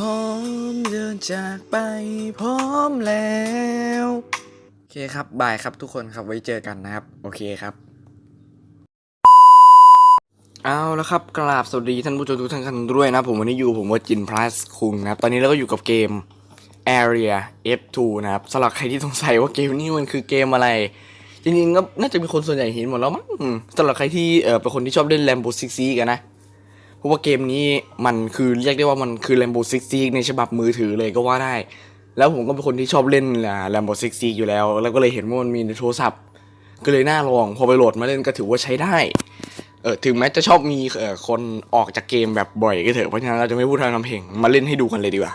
พร้อมเดินจากไปพร้อมแล้วโอเคครับบายครับทุกคนครับไว้เจอกันนะครับ โอเคครับ เอาแล้วครับกราบสวัสดีท่านผู้ชมทุกท่านกันด้วยนะ ผมวันนี้อยู่ผมว่าจินพลัสคุงนะครับ ตอนนี้เราก็อยู่กับเกม Area F2 นะครับสำหรับใครที่สงสัยว่าเกมนี้มันคือเกมอะไรจริงๆก็น่าจะมีคนส่วนใหญ่เห็นหมดแล้วมั้งสำหรับใครที่เออเป็นคนที่ชอบเล่น Lambo Six Siege กันนะ ราะว่าเกมนี้มันคือเรียกได้ว่ามันคือ Lambo Six Siege ในฉบับมือถือเลยก็ว่าได้ แล้วผมก็เป็นคนที่ชอบเล่นอ่า Lambo Six Siege อยู่แล้ว แล้วก็เลยเห็นว่ามันมีในโทรศัพท์ ก็เลยน่าลอง พอไปโหลดมาเล่นก็ถือว่าใช้ได้เออถึงแม้จะชอบมีเออคนออกจากเกมแบบบ่อยก็เถอะเพราะฉะนั้นเราจะไม่พูดทางคำเพลงมาเล่นให้ดูกันเลยดีกว่า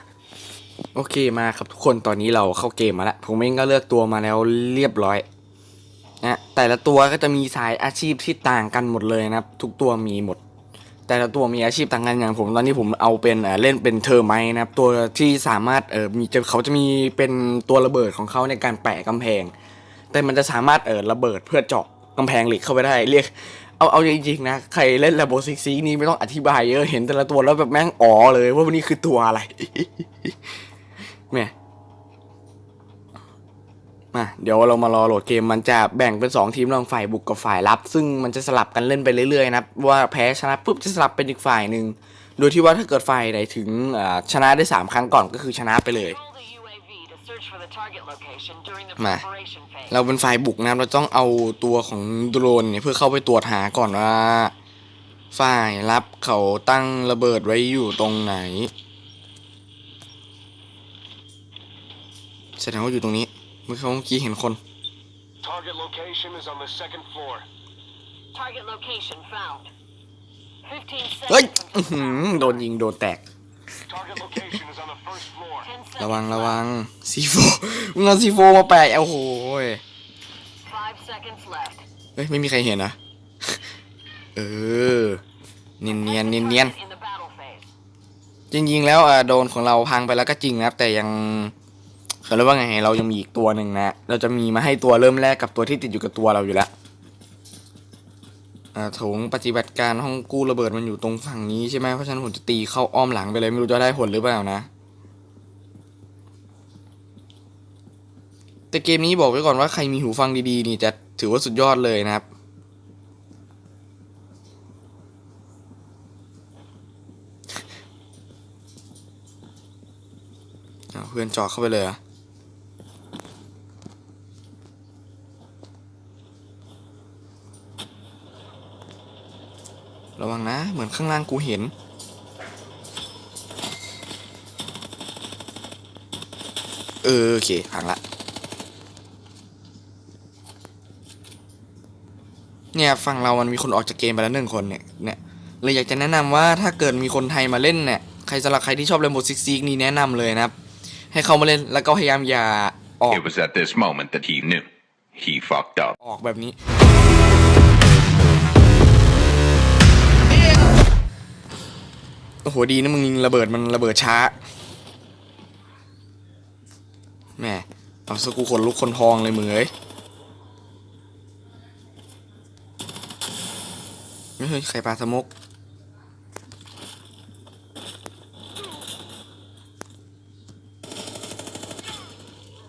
โอเคมาครับทุกคนตอนนี้เราเข้าเกมมาแล้วผมเองก็เลือกตัวมาแล้วเรียบร้อยนะแต่ละตัวก็จะมีสายอาชีพที่ต่างกันหมดเลยนะครับ ทุกตัวมีหมด แต่ละตัวมีอาชีพต่างกันอย่างผม ตอนนี้ผมเอาเป็นเล่นเป็นเทอร์ไมต์นะครับ ตัวที่สามารถเออมีเขาจะมีเป็นตัวระเบิดของเขาในการแปะกำแพง แต่มันจะสามารถเออระเบิดเพื่อเจาะกำแพงเหล็กเข้าไปได้เรียกเอาเอาจริงๆนะใครเล่นร b o Six Siege นี่ไม่ต้องอธิบายเยอะเห็นแต่ละตัวแล้วแบบแม่งอ๋อเลยว่าวันนี้คือตัวอะไรแม่ มาเดี๋ยวเรามารอโหลดเกมมันจะแบ่งเป็น 2 ทีมระหว่างฝ่ายบุกกับฝ่ายรับ ซึ่งมันจะสลับกันเล่นไปเรื่อยๆนะว่าแพ้ชนะปุ๊บจะสลับเป็นอีกฝ่ายหนึ่งโดยที่ว่าถ้าเกิดฝ่ายไหนถึงชนะได้ 3 ครั้งก่อนก็คือชนะไปเลย มาเราเป็นฝ่ายบุกนะเราต้องเอาตัวของโดรนเนี่ยเพื่อเข้าไปตรวจหาก่อนว่า ฝ่ายรับเขาตั้งระเบิดไว้อยู่ตรงไหนแสดงว่าอยู่ตรงนี้ เมื่อเขาเมื่อกี้เห็นคน Target location is on the second floor. Target location found. 15เฮ้ย seconds อื้อ until หือ found. โดนยิงโดนแตก Target location is on the first floor. 10ระวัง seconds ระ left. วังซีโฟมึงเอาซีโฟมาแปะโอ้โหย Five seconds left. เฮ้ยไม่มีใครเห็นนะ เออ เนียนเนียนเนียนเนียน In the battle phase. จริงๆแล้วอะโดนของเราพังไปแล้วก็จริงนะครับ แต่ยัง เขาเรียกว่าไงเรายังมีอีกตัวหนึ่งนะ เราจะมีมาให้ตัวเริ่มแรกกับตัวที่ติดอยู่กับตัวเราอยู่แล้วถงปฏิบัติการห้องกู้ระเบิดมันอยู่ตรงฝั่งนี้ใช่ไหมเพราะฉะนั้นผมจะตีเข้าอ้อมหลังไปเลยไม่รู้จะได้ผลหรือเปล่านะ แต่เกมนี้บอกไว้ก่อนว่าใครมีหูฟังดีๆ นี่จะถือว่าสุดยอดเลยนะครับเพื่อนจาะเข้าไปเลยอะ ระวังนะ เหมือนข้างล่างกูเห็น เออโอเคพังละ เนี่ยฝั่งเรามันมีคนออกจากเกมไปแล้วหนึ่งคนเนี่ยเนี่ยเลยอยากจะแนะนำว่าถ้าเกิดมีคนไทยมาเล่นเนี่ยใครสำหรับใครที่ชอบเล่นโมซิกซีกนี่แนะนำเลยนะครับ ให้เขามาเล่นแล้วก็พยายามอย่าออก It was at this moment that he knew. He fucked up. ออกแบบนี้ โอ้โหดีนะมึงยิงระเบิดมันระเบิดช้าแหม่เอาสกูขนลุกคนทองเลยมึงเอ้ยไม่เฮ้ยใครปลาสมก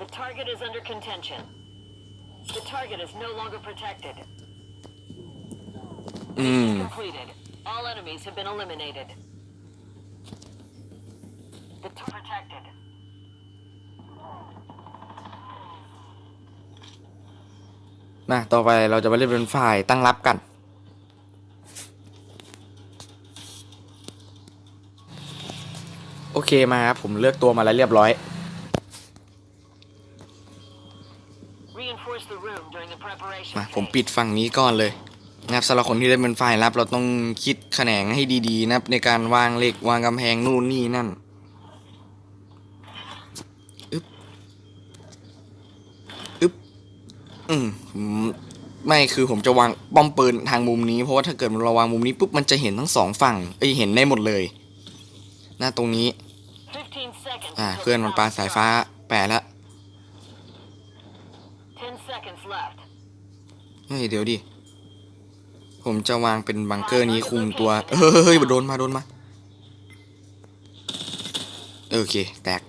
The target is under contention. The target is no longer protected. อืม Completed. All enemies have been eliminated. The tar- protected. มาต่อไปเราจะมาเล่นเป็นฝ่ายตั้งรับกัน โอเคมาครับ ผมเลือกตัวมาแล้วเรียบร้อย Reinforce the room during the preparation มาผม phase. ปิดฝั่งนี้ก่อนเลยนะครับสำหรับคนที่เล่นเป็นฝ่ายรับ เราต้องคิดแขนงให้ดีๆนะครับในการวางเหล็กวางกำแพงนู่นนี่นั่นอึ๊บอึ๊บ อืมผมไม่คือผมจะวางป้อมปืนทางมุมนี้ เพราะว่าถ้าเกิดเราวางมุมนี้ปุ๊บมันจะเห็นทั้งสองฝั่งเอ้ยเห็นได้หมดเลยหน้าตรงนี้15 seconds อ่า until เพื่อน the มันปา count สายฟ้า starts. แปะแล้ว10 seconds left. เฮ้ยเดี๋ยวดิผมจะวางเป็นบังเกอร์นี้คุมตัว เฮ้ยโดนมาโดนมาเโอเค แตก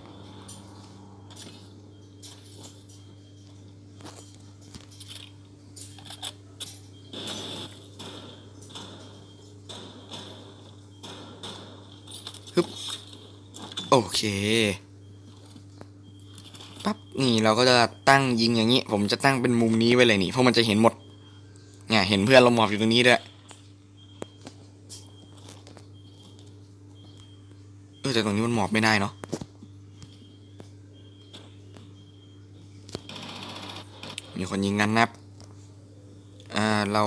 โอเคปั๊บนี่เราก็จะตั้งยิงอย่างนี้ ผมจะตั้งเป็นมุมนี้ไว้เลยนี่เพราะมันจะเห็นหมดเนี่ยเห็นเพื่อนเราหมอบอยู่ตรงนี้ด้วยเออแต่ตรงนี้มันหมอบไม่ได้เนาะมีคนยิงกันนับอ่าเรา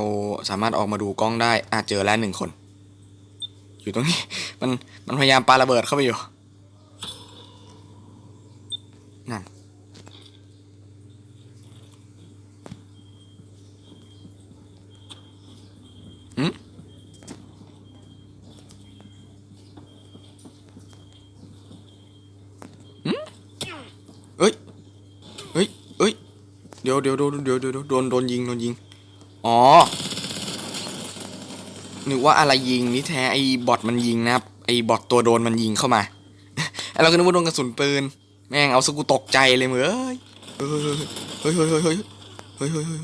สามารถออกมาดูกล้องได้อ่าเจอแล้วหนึ่งคน อยู่ตรงนี้ มันมันพยายามปาระเบิดเข้าไปอยู่ นั่น หืม เอ้ย เฮ้ย เอ้ย เดี๋ยวเดี๋ยวเดี๋ยวเดี๋ยวเดี๋ยวโดนโดนยิงโดนยิง อ๋อ นึกว่า อะไรยิงนี่แท้ไอ้บอทมันยิงนะครับไอ้บอทตัวโดนมันยิงเข้ามาไอ้เราก็นึกว่าโดนกระสุนปืน แม่งเอาสกูตกใจเลยมึงเอ้ยเฮ้ยเฮ้ยเฮ้ยเฮ้ยเฮ้ยเฮ้ยเฮ้ย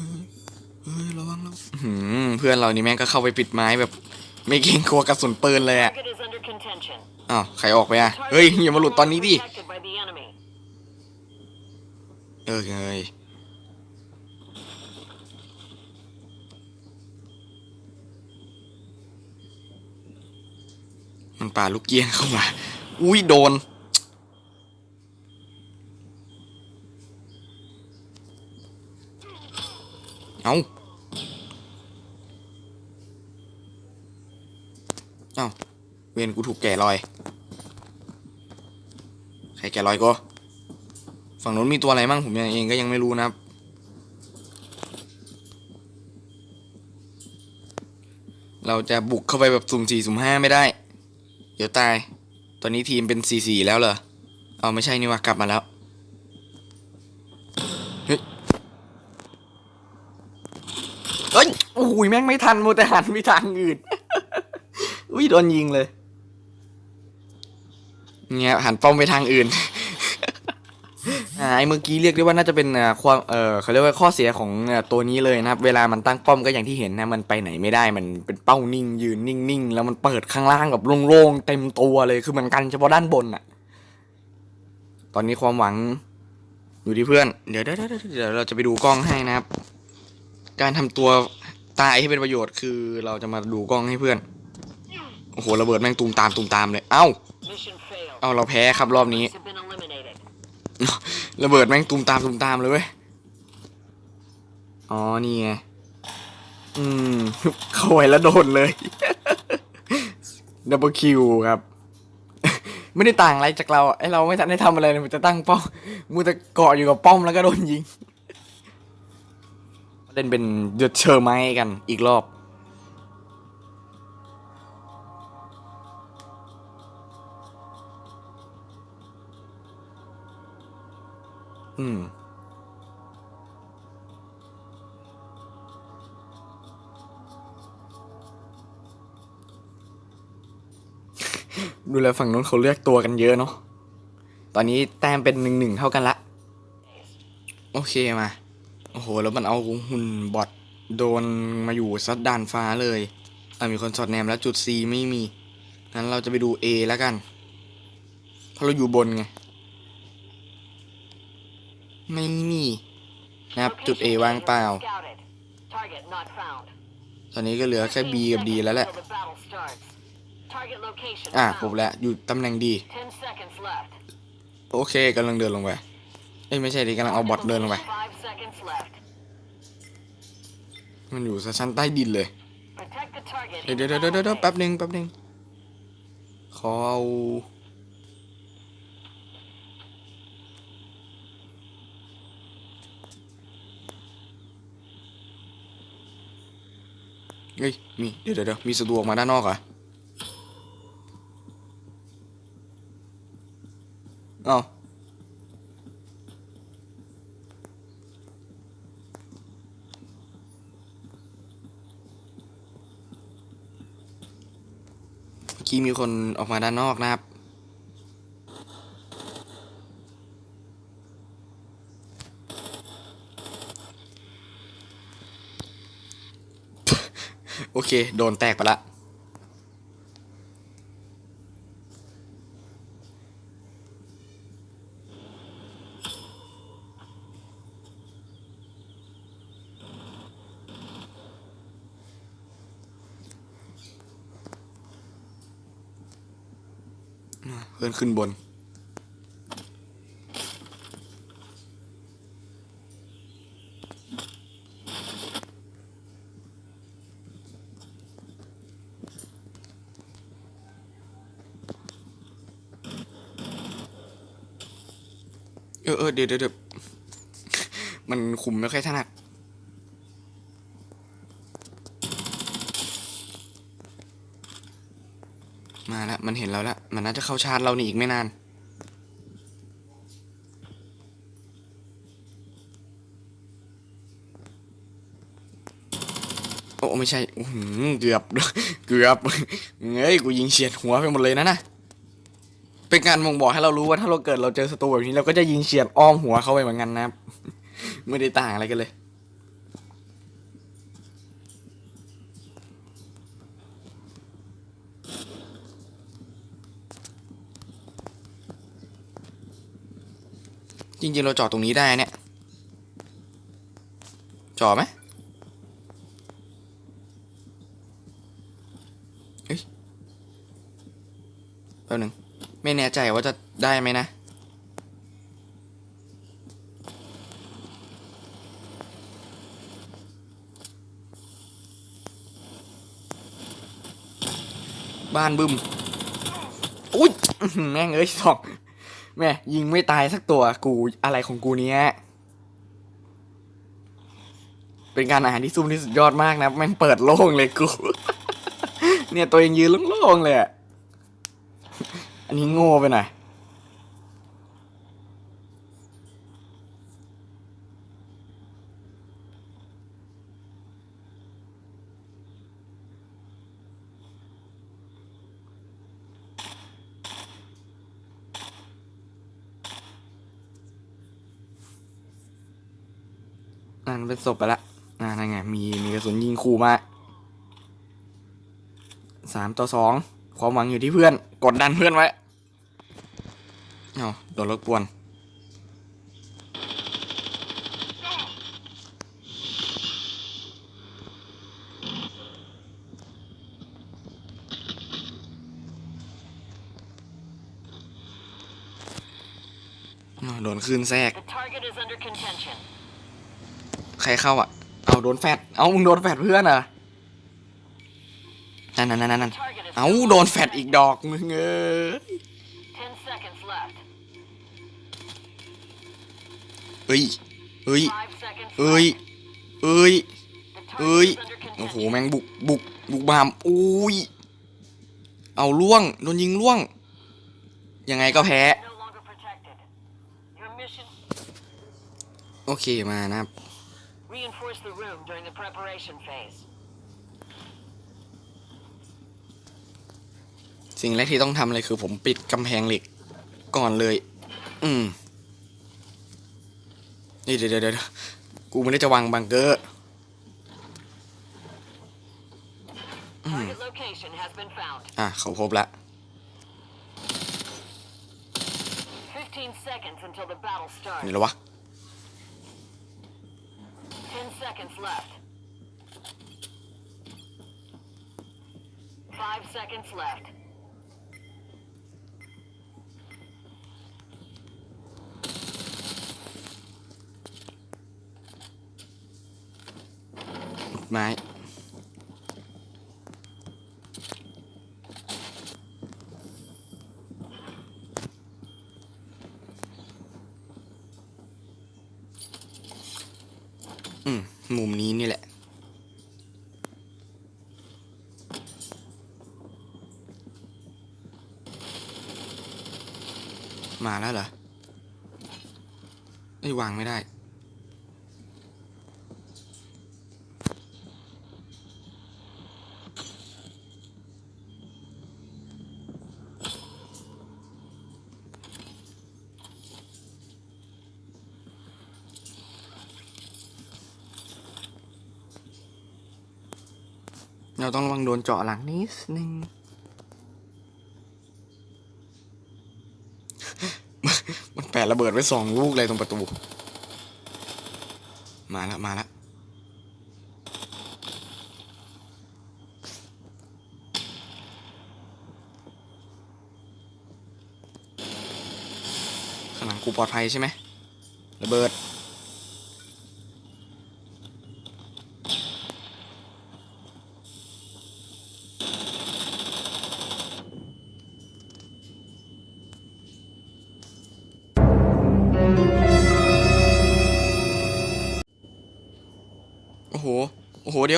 เฮ้ยระวังระวังเพื่อนเรานี่แม่งก็เข้าไปปิดไม้แบบ ไม่เกรงกลัวกระสุนปืนเลยอะอ้าวใครออกไปอะเฮ้ยอย่ามาหลุดตอนนี้ดิเออเฮ้ย มันปาลูกเกี้ยงเข้ามา อุ้ยโดน เอาเอาเวียนกูถูกแก่ลอย ใครแก่ลอยก็ ฝั่งนู้นมีตัวอะไรมั่งผมยังเองก็ยังไม่รู้นะครับเราจะบุกเข้าไปแบบสุ่มสี่สุ่มห้าไม่ได้ ดี๋ยวตาย ตอนนี้ทีมเป็นสี่สี่แล้วเหรอ เอาไม่ใช่นี่ว่ากลับมาแล้ว เฮ้ยเฮ้ยโอ้ยแม่งไม่ทันมูแต่หันไปทางอื่น อุ้ยโดนยิงเลย เนี่ยหันป้อมไปทางอื่น อ่าไอเมื่อกี้เรียกได้ว่าน่าจะเป็นอ่าความเออเขาเรียกว่าข้อเสียของอ่าตัวนี้เลยนะครับ เวลามันตั้งป้อมก็อย่างที่เห็นนะ มันไปไหนไม่ได้มันเป็นเป้านิ่ง ยืนนิ่งๆ แล้วมันเปิดข้างล่างแบบโล่งๆเต็มตัวเลยคือมันกันเฉพาะด้านบนอะตอนนี้ความหวังอยู่ที่เพื่อน เดี๋ยวเดี๋ยวเดี๋ยวเราจะไปดูกล้องให้นะครับ การทำตัวตายให้เป็นประโยชน์คือเราจะมาดูกล้องให้เพื่อนโอ้โหระเบิดแม่งตูมตามตูมตามเลยเอ้า เอาเราแพ้ครับรอบนี้ ระเบิดแม่งตูมตามตูมตามเลยเว้ย อ๋อ นี่ไง อืม เข้าไปแล้วโดนเลย ดับเบิลคิวครับ ไม่ได้ต่างอะไรจากเราไอเราไม่ทันได้ทำอะไรเลยมันจะตั้งป้อมมูแต่เกาะอยู่กับป้อมแล้วก็โดนยิง เล่นเป็นเดือดเชอร์ไม้กันอีกรอบ อืม ดูแลฝั่งนู้นเขาเลือกตัวกันเยอะเนาะ ตอนนี้แต้มเป็นหนึ่งหนึ่งเท่ากันละ โอเคมา โอ้โห แล้วมันเอาหุ่นบอทโดนมาอยู่ซัดดานฟ้าเลยอะมีคนสอดแนมแล้วจุด C ไม่มี งั้นเราจะไปดู A แล้วกัน เพราะเราอยู่บนไง ไม่มีนะครับจุด A ว่างเปล่า Scouted. Target not found. ตอนนี้ก็เหลือแค่ B กับ D แล้วแหละ Until the battle starts. Target location อะ found. ปุ๊บแล้วอยู่ตำแหน่งดี Ten seconds left. โอเคกำลังเดินลงไปเอ้ยไม่ใช่ดิกำลังเอาบอทเดินลงไป Five seconds left. มันอยู่ชั้นใต้ดินเลย Protect the target. เดี๋ยวเดี๋ยวเดี๋ยวเดี๋ยวแป๊บหนึ่งแป๊บหนึ่งขอเอา เฮ้ยมีเดี๋ยวเดี๋ยวมีศัตรูออกมาด้านนอกอะเอ้ากี้มีคนออกมาด้านนอกนะครับ เคโดนแตกไปละเพื่อนขึ้นบน อเออเดี๋ยวเดี๋ยวเดี๋ยวมันคุมไม่ค่อยถนัดมาแล้วมันเห็นเราแล้ว มันน่าจะเข้าชาร์จเรานี่อีกไม่นาน โอ้ ไม่ใช่อื้อหือเกือบ เกือบเงยกูยิงเฉียดหัวไปหมดเลยนะนะ เป็นการบ่งบอกให้เรารู้ว่าถ้าเราเกิดเราเจอศัตรูแบบนี้เราก็จะยิงเฉียดอ้อมหัวเขาไปเหมือนกันนะครับ ไม่ได้ต่างอะไรกันเลย จริงๆเราจอดตรงนี้ได้เนี่ย จอดไหมเฮ้ยแป๊บหนึง ไม่แน่ใจว่าจะได้ไหมนะ บ้านบึมอุ้ยแม่งเอ้ยสองแม่ยิงไม่ตายสักตัวกูอะไรของกูเนี้ยเป็นการอาหารที่ซุ่มที่สุดยอดมากนะแม่งเปิดโล่งเลยกู เนี่ยตัวเองยืนโล่งๆเลยอะ อันนี้โง่ไปหน่อยนั่นเป็นศพไปละอ่านั่นไง มี มีกระสุนยิงขู่มาสามต่อสองความหวังอยู่ที่เพื่อน กดดันเพื่อนไว้ เอาโดนรบกวนอ้าวโดนคืนแทรก The target is under contention. ใครเข้าอะ เอาโดนแฟดเอามึงโดนแฟดเพื่อนอะนั่นนั่นนั่นนั่น Target is เอา no โดน longer แฟดอีกดอกมึงเอ้ย เอ้ยเอ้ย Five seconds เอ้ย left. เอ้ย The เอ้ย target is under โอ้โห contention. แม่งบุกบุกบุกบามอุ้ยเอาล่วงโดนยิงล่วง ยังไงก็แพ้ No longer protected. Your mission: โอเคมานะครับ reinforce the room during the preparation phase. สิ่งแรกที่ต้องทำเลยคือผมปิดกำแพงเหล็กก่อนเลย อืม นี่เดี๋ยวเดี๋ยวเดี๋ยวกูไม่ได้จะวางบังเกอร์ Target location has been found. อะเขาพบแล้ว15 seconds until the battle นี่ starts. แล้ววะ10 seconds left. ไม้อืมมุมนี้นี่แหละ มาแล้วเหรอไอ้วางไม่ได้ เราต้องระวังโดนเจาะหลังนิดนึงมันแปะระเบิดไว้สองลูกเลยตรงประตู มาแล้วมาแล้วข้างหลังกูปลอดภัยใช่ไหมระเบิด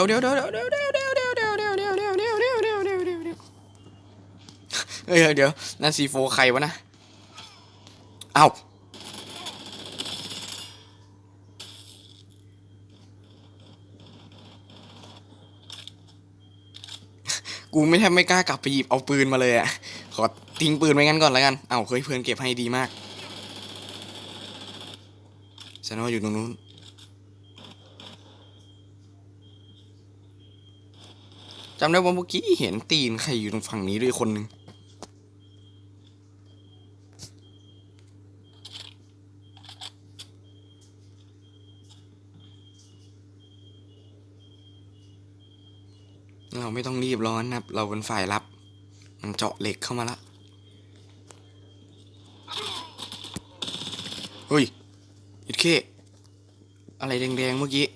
ยวเดี๋ยวเดี๋ยวเดี๋ยวเดี๋ยวเดี๋ยวเดี๋ยวเดี๋ยวเดี๋ยวเดี๋ยวเดี๋ยวเดี๋ยวเดี๋ยวเดี๋ยวเดี๋ยวเดี๋ยวเดี๋ยวเดี๋ยวเฮ้ยเดี๋ยวนั่นซีโฟใครวะนะเอ้ากูไม่แทบไม่กล้ากลับไปหยิบเอาปืนมาเลยอะ ขอทิ้งปืนไว้งั้นก่อนแล้วกัน เอ้าเฮ้ยเพื่อนเก็บให้ดีมากฉันว่าอยู่ตรงนู้นำได้ว่าเมื่อกี้เห็นตีนใครอยู่ตรงฝั่งนี้ด้วยคนหนึ่งเราไม่ต้องรีบร้อนนะครับ เราเป็นฝ่ายรับ มันเจาะเหล็กเข้ามาละเฮ้ยยิดเคอะไรแดงๆเมื่อกี้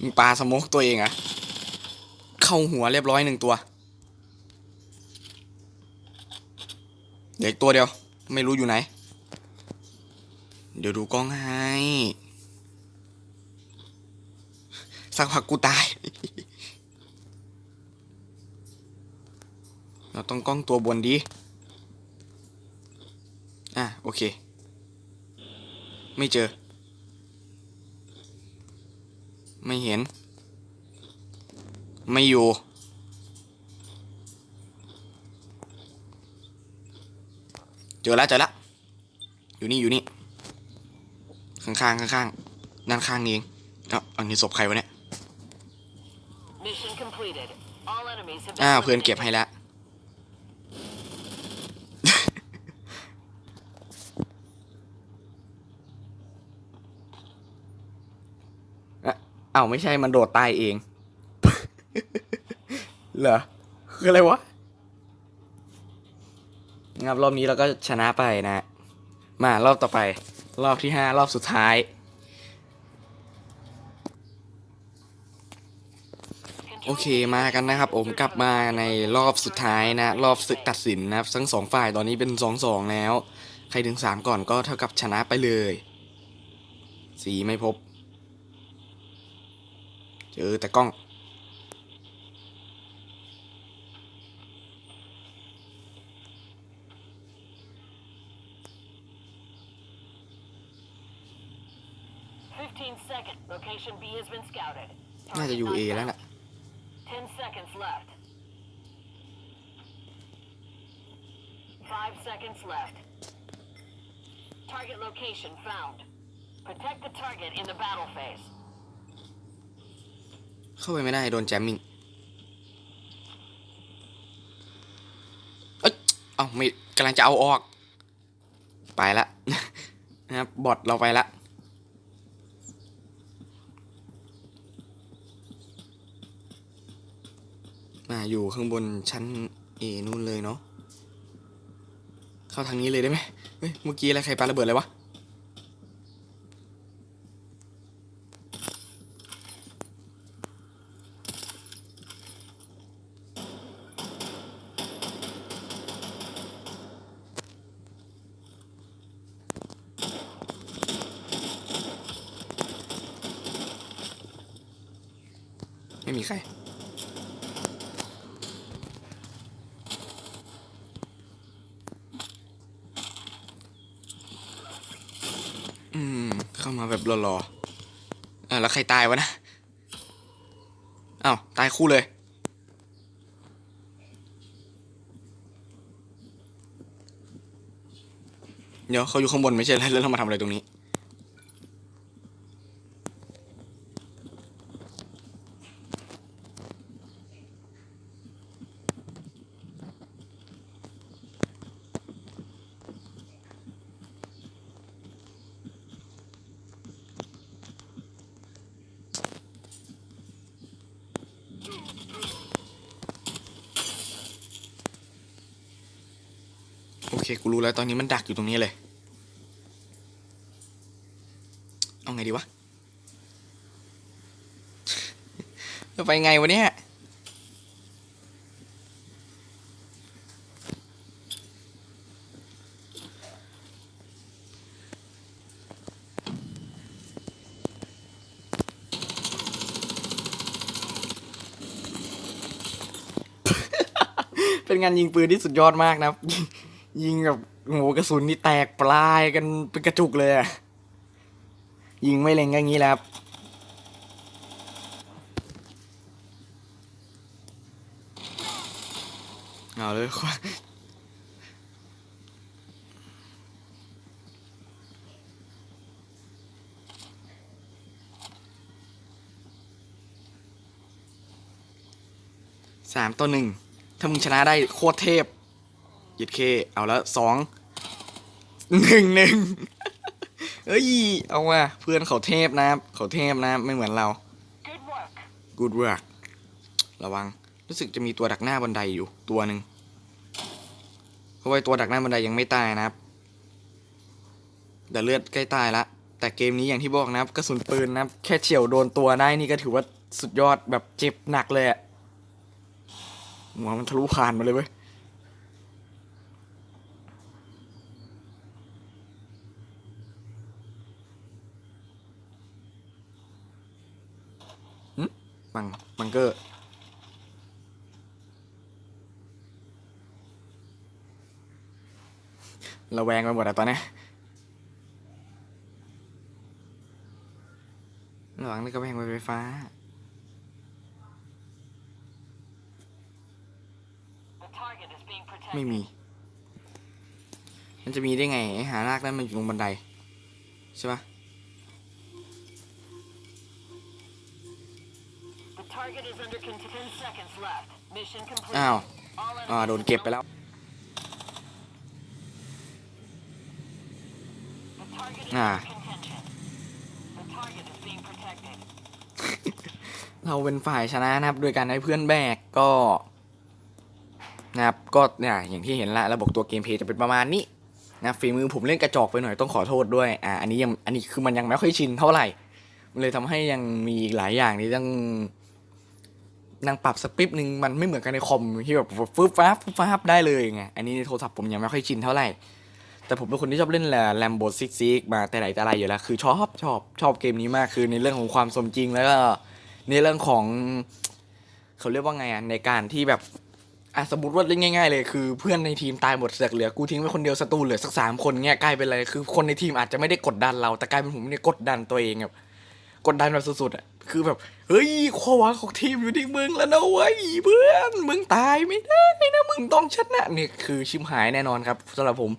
มึงปาสโมกตัวเองอะเข้าหัวเรียบร้อยหนึ่งตัว เด็กตัวเดียว ไม่รู้อยู่ไหน เดี๋ยวดูกล้องให้สักพักกูตาย เราต้องกล้องตัวบนดี อะ โอเค ไม่เจอ ไม่เห็น ไม่อยู่ เจอแล้วเจอแล้วอยู่นี่อยู่นี่ ข้างๆข้างๆด้านข้างนี้เองเอ้าอันนี้ศพใครวะเนี่ย Mission completed. All enemies have been อ้าวเพื่อนเก็บ eliminated. ให้แล้ว อะอ้าไม่ใช่มันโดดตายเอง เหรอ คืออะไรวะงับรอบนี้เราก็ชนะไปนะ มารอบต่อไป รอบที่ห้ารอบสุดท้ายโอเคมากันนะครับ ผมกลับมาในรอบสุดท้ายนะ รอบศึกตัดสินนะครับ ทั้งสองฝ่ายตอนนี้เป็นสองสองแล้ว ใครถึงสามก่อนก็เท่ากับชนะไปเลย สีไม่พบ เจอแต่กล้อง 15 seconds. Location B has been scouted. น่าจะอยู่ Target A not แล้วล่ะ found. 10 seconds left. 5 seconds left. Target location found. Protect the target in the battle phase. เข้าไปไม่ได้โดนแจมมิงเอ้ยเอาไม่กำลังจะเอาออก ไปละนะครับบอทเราไปละมาอยู่ข้างบนชั้นเอนู่นเลยเนาะเข้าทางนี้เลยได้ไหมเฮ้ยเมื่อกี้อะไรใครปาระเบิดเลยวะ ไม่มีใคร อืม เข้าแบบรอๆอะแล้วใครตายวะนะอ้าวตายคู่เลย เดี๋ยวเขาอยู่ข้างบนไม่ใช่แล้วเรามาทำอะไรตรงนี้ รู้แล้วตอนนี้มันดักอยู่ตรงนี้เลย เอาไงดีวะจะไปไงวะเนี่ยเป็นงานยิงปืนที่สุดยอดมากนะครับ ยิงแบบโหกระสุนนี่แตกปลายกันเป็นกระจุกเลยอะยิงไม่เล็งก็งี้แหล้วครับเอาเลยสามต่อหนึ่งถ้ามึงชนะได้โคตรเทพ ยิดเค เอาแล้วสองหนึ่งหนึ่งเอ้ย เอาว่ะเพื่อนเขาเทพนะครับเขาเทพนะไม่เหมือนเรา Good work. good work ระวัง รู้สึกจะมีตัวดักหน้าบันไดอยู่ตัวหนึ่งเพราะว่าไอ้ตัวดักหน้าบันไดยังไม่ตายนะครับแต่เลือดใกล้ตายละแต่เกมนี้อย่างที่บอกนะครับกระสุนปืนนะครับแค่เฉียวโดนตัวได้นี่ก็ถือว่าสุดยอดแบบเจ็บหนักเลยอะหัวมันทะลุผ่านมาเลยเว้ย บังบังเกอร์ระแวงไปหมดอะตอนนี้ยระวังนี่ก็แพงไฟฟ้า ไม่มี มันจะมีได้ไงไอ้หารากนั้นมันอยู่ตรงบันได ใช่ปะ อ้าว All อ่า enemies โดนเก็บไปแล้ว The target is Ah. under contention. The target is being protected. เราเป็นฝ่ายชนะนะครับ โดยการให้เพื่อนแบกก็ นะครับ ก็เนี่ยอย่างที่เห็นละระบบตัวเกมเพลย์จะเป็นประมาณนี้นะฝีมือผมเล่นกระจอกไปหน่อยต้องขอโทษด้วย อ่า อันนี้ยัง อันนี้คือมันยังไม่ค่อยชินเท่าไหร่ มันเลยทำให้ยังมีอีกหลายอย่างที่ต้อง นั่งปรับสกริปต์หนึ่งมันไม่เหมือนกันในคอมที่แบบฟึบฟ้าฟึบฟ้าได้เลยไงอันนี้ในโทรศัพท์ผมยังไม่ค่อยชินเท่าไหร่ แต่ผมเป็นคนที่ชอบเล่นแลมโบซิกซิกมาแต่ไหนแต่ไรอยู่แล้ว คือชอบชอบชอบเกมนี้มากคือในเรื่องของความสมจริง แล้วก็ในเรื่องของเขาเรียกว่าไงอะในการที่แบบอะสมมติว่าเล่นง่ายๆเลยคือเพื่อนในทีมตายหมดเสือกเหลือกูทิ้งไว้คนเดียวศัตรูเหลือสักสามคนเงี้ยกลายเป็นอะไรคือคนในทีมอาจจะไม่ได้กดดันเราแต่กลายเป็นผมเนี่ยกดดันตัวเองแบบกดดันแบบสุดๆอะคือแบบ เฮ้ยความหวังของทีมอยู่ที่มึงแล้วนะเว้ยเพื่อนมึงตายไม่ได้นะมึงต้องชนะนี่คือชิมหายแน่นอนครับสำหรับผม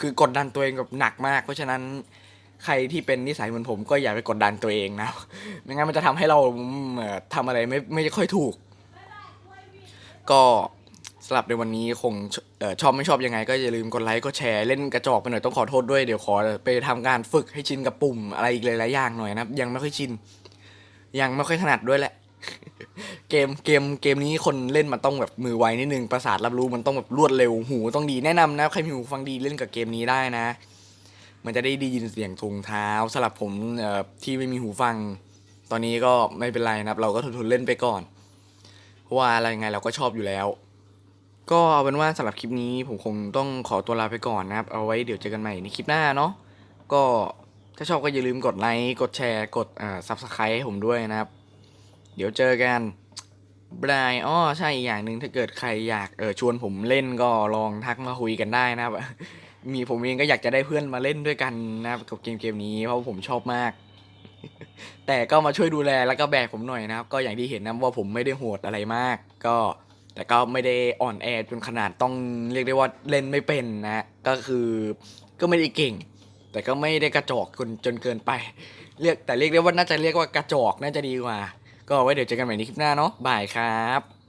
คือกดดันตัวเองแบบหนักมาก เพราะฉะนั้นใครที่เป็นนิสัยเหมือนผมก็อย่าไปกดดันตัวเองนะไม่งั้นมันจะทำให้เราเอ่อทำอะไรไม่ไม่ค่อยถูก ก็สำหรับในวันนี้คงออชอบไม่ชอบยังไง ก็อย่าลืมกดไลค์กดแชร์เล่นกระจอกไปหน่อยต้องขอโทษด้วยเดี๋ยวขอไปทำการฝึกให้ชินกับปุ่มอะไรอีกหลายๆอย่างหน่อยนะยังไม่ค่อยชิน ยังไม่ค่อยถนัดด้วยแหละ เกมเกมเกมนี้คนเล่นมันต้องแบบมือไวนิดนึงประสาทรับรู้มันต้องแบบรวดเร็วหูต้องดีแนะนำนะใครมีหูฟังดีเล่นกับเกมนี้ได้นะ มันจะได้ได้ยินเสียงถุงเท้าสำหรับผมที่ไม่มีหูฟัง ตอนนี้ก็ไม่เป็นไรนะครับ เราก็ทนๆเล่นไปก่อนเพราะว่าอะไรไงเราก็ชอบอยู่แล้ว ก็เอาเป็นว่าสำหรับคลิปนี้ผมคงต้องขอตัวลาไปก่อนนะครับ เอาไว้เดี๋ยวเจอกันใหม่ในคลิปหน้าเนาะก็ ถ้าชอบก็อย่าลืมกดไลค์กดแชร์กดอ่าซับสไครต์ให้ผมด้วยนะครับ เดี๋ยวเจอกันบรายอ้อใช่อีกอย่างหนึ่งถ้าเกิดใครอยากเออชวนผมเล่นก็ลองทักมาคุยกันได้นะครับ มีผมเองก็อยากจะได้เพื่อนมาเล่นด้วยกันนะครับกับเกมเกมนี้เพราะผมชอบมาก แต่ก็มาช่วยดูแลแล้วก็แบกผมหน่อยนะครับ ก็อย่างที่เห็นนะว่าผมไม่ได้โหดอะไรมาก ก็แต่ก็ไม่ได้อ่อนแอจนขนาดต้องเรียกได้ว่าเล่นไม่เป็นนะ ก็คือก็ไม่ได้เก่ง แต่ก็ไม่ได้กระจอกจนจนเกินไปเรียกแต่เรียกได้ว่าน่าจะเรียกว่ากระจอกน่าจะดีกว่า ก็ไว้เดี๋ยวเจอกันใหม่ในคลิปหน้าเนาะบายครับ